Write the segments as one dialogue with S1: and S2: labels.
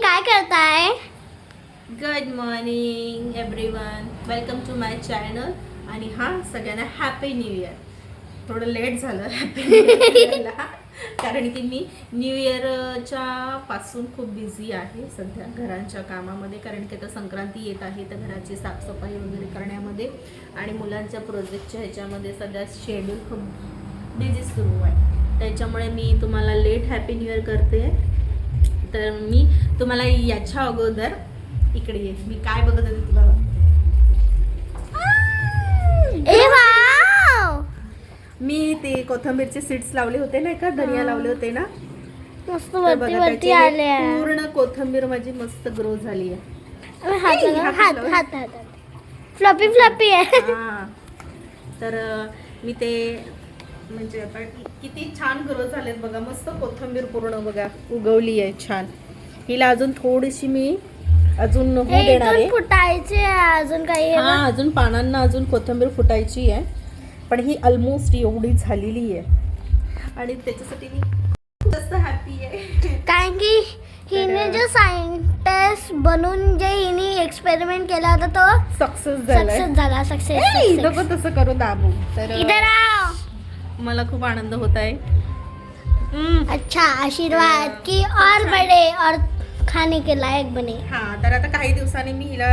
S1: काय करताय?
S2: Good morning everyone welcome to my channel आणि हा सगळ्यांना हॅपी न्यू इयर थोडं लेट झालं हॅपी न्यू इयरला कारण की मी न्यू इयरच्या पासून खूप बिझी आहे सध्या घरांच्या कामामध्ये. कारण की आता संक्रांती येत आहे तर घराची साफसफाई वगैरे करण्यामध्ये आणि मुलांच्या प्रोजेक्टच्या ह्याच्यामध्ये सध्या शेड्यूल खूप बिझी सुरू आहे. त्याच्यामुळे मी तुम्हाला लेट हॅपी न्यू इयर करते. तर मी तुम्हाला याच्या अगोदर इकडे ये. मी काय बघत होते तुला मी ते कोथंबीरचे सीड्स लावले होते नाही का? धनिया लावले होते ना?
S1: मस्त वरती वरती आले
S2: पूर्ण कोथंबीर माझी मस्त ग्रो झाली आहे.
S1: हात
S2: हात
S1: हात फ्लपी फ्लपी आहे.
S2: हा. तर मी ते म्हणजे आता किती छान ग्रो झालेत बघा. मस्त कोथंबीर पूर्ण बघा. उगवली आहे छान. हिला अजून थोडीशी मी अजून होऊ
S1: हे
S2: देणार आहे.
S1: फुटायचे अजून काही
S2: हा? अजून पानांना अजून कोथिंबीर फुटायची आहे. पण ही ऑलमोस्ट एवढी झालेली आहे. आणि त्याच्यासाठी मी खूप जास्त हॅपी आहे.
S1: कारण की हिने जो सायंटिस्ट बनून जे हिने एक्सपेरिमेंट केला होता तो
S2: सक्सेस झालाय.
S1: सक्सेस झाला सक्सेस
S2: नको तसं करू दाबू. तर
S1: इधर आओ
S2: मला खूप आनंद होत आहे.
S1: अच्छा आशीर्वाद की और बड़े और खाने के लायक बने.
S2: हा तर आता काही दिवसांनी मी हिला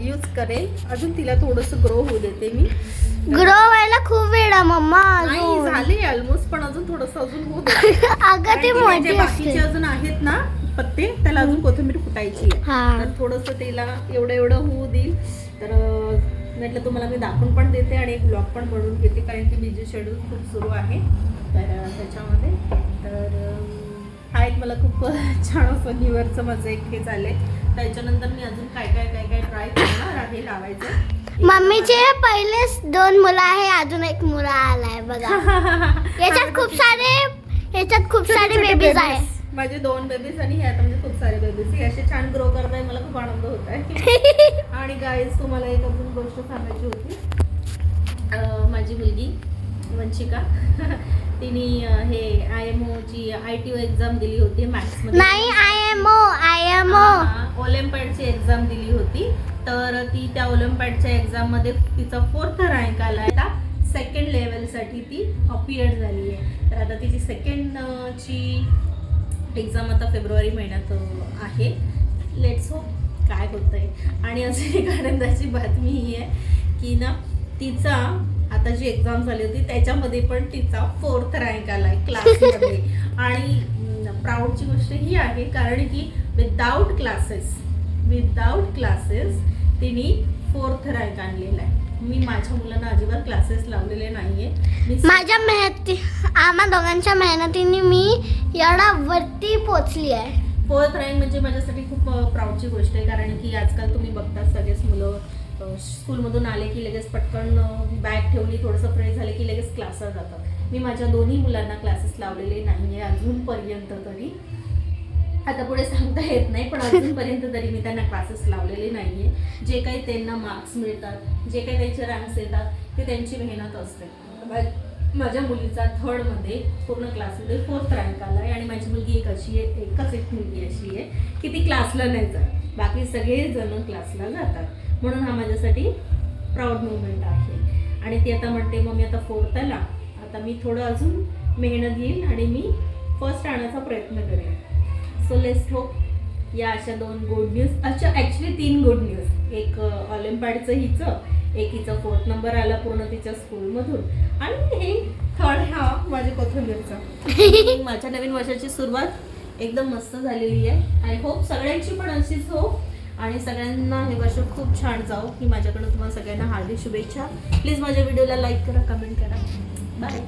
S2: यूज करेल. अजून तिला थोडस ग्रो होऊ देते मी.
S1: ग्रो व्हायला खूप वेळ आहे मम्मा
S2: नाही
S1: अजून.
S2: झाले ऑलमोस्ट पण अजून थोडस अजून होऊ दे.
S1: अगं ते मोठी
S2: बाकीचे
S1: असते.
S2: अजून आहेत ना पत्ते त्याला अजून कोथिंबीर फुटायची आहे.
S1: हा.
S2: तर थोडंसं तिला एवढं एवढं होऊ देईल. तर अं, म्हटलं तुम्हाला मी दाखवून पण देते आणि एक ब्लॉग पण बनवून घेते कारण की बिझी शेड्यूल खूप सुरू आहे. तर त्याच्यामध्ये. तर हा एक मला खूप छान असं न्यू इयरचं माझं एक हे झालंय. त्याच्यानंतर मी अजून काय काय काय काय ट्राय करणार आहे लावायचं.
S1: मम्मीचे पहिलेच दोन मुलं आहे अजून एक मुला आलाय बघा. याच्यात खूप सारे याच्यात खूप सारे बेबीज. आहे
S2: माझे दोन बेबीज आणि हे आता म्हणजे खूप सारे बेबीज हे असे छान ग्रो करताय मला खूप आनंद होत आहे आणि गाईज तुम्हाला एक अजून गोष्ट सांगायची होती. माझी मुलगी वंशिका. तिने हे आय एम ओची आय टी ओ एक्झाम दिली होती मॅथ्स
S1: नाही I M O I M O
S2: ओलिम्पियाडची exam दिली होती. तर ती त्या ओलिम्पियाडच्या एक्झाममध्ये तिचा फोर्थ रँक आला आता सेकंड लेवलसाठी ती अपियर झाली आहे तर आता तिची सेकंड ची एक्झाम आता फेब्रुवारी महिन्यात आहे. लेट्स हो काय होतं आहे आणि अजून एक आनंदाची बातमी ही आहे की ना तिचा आता जी एक्झाम झाली होती त्याच्यामध्ये पण तिचा फोर्थ रँक आला आहे क्लासमध्ये आणि प्राऊडची गोष्ट ही आहे कारण की विदाऊट क्लासेस विदाऊट क्लासेस तिने फोर्थ रँक आणलेला आहे. मी माझ्या मुलांना अजिबात क्लासेस लावलेले नाहीये.
S1: माझ्या मेहनती आम्हा दोघांच्या मेहनतीने मी एवढा वरती पोचली आहे.
S2: फोर्थ रँक म्हणजे माझ्यासाठी खूप प्राऊडची गोष्ट आहे. कारण की आजकाल तुम्ही बघता सगळेच मुलं स्कूलमधून आले की लगेच पटकन बॅग ठेवली थोडंसं फ्रेश झाले की लगेच क्लासला जातात. मी माझ्या दोन्ही मुलांना क्लासेस लावलेले नाही आहे अजूनपर्यंत तरी. आता पुढे सांगता येत नाही पण अजूनपर्यंत तरी मी त्यांना क्लासेस लावलेले नाही आहे जे काही त्यांना मार्क्स मिळतात जे काही त्यांचे रँक्स येतात ते त्यांची मेहनत असते. माझ्या मुलीचा थर्डमध्ये पूर्ण क्लासमध्ये फोर्थ रँक आला आहे आणि माझी मुलगी एक अशी आहे एकच एक मुलगी अशी आहे की ती क्लासला नाही जात. बाकी सगळेजण क्लासला जातात. म्हणून हा माझ्यासाठी प्राऊड मुवमेंट आहे. आणि ती आता म्हणते मग मी आता फोर्थ आला आता मी थोडं अजून मेहनत घेईल आणि मी फर्स्ट आणण्याचा प्रयत्न करेन. सो लेस होप या अशा दोन गुड न्यूज अच्छा ॲक्च्युली तीन गुड न्यूज एक ऑलिम्पाडचं हिचं एक हिचं फोर्थ नंबर आला पूर्ण तिच्या स्कूलमधून आणि हे थर्ड हा माझ्या कोथंबीरचा. माझ्या नवीन वर्षाची सुरुवात एकदम मस्त झालेली आहे. आय होप सगळ्यांची पण अशीच हो. आणि सगळ्यांना हे वर्ष खूप छान जाऊ ही माझ्याकडून तुम्हाला सगळ्यांना हार्दिक शुभेच्छा. प्लीज माझ्या व्हिडिओला लाईक करा कमेंट करा. बाय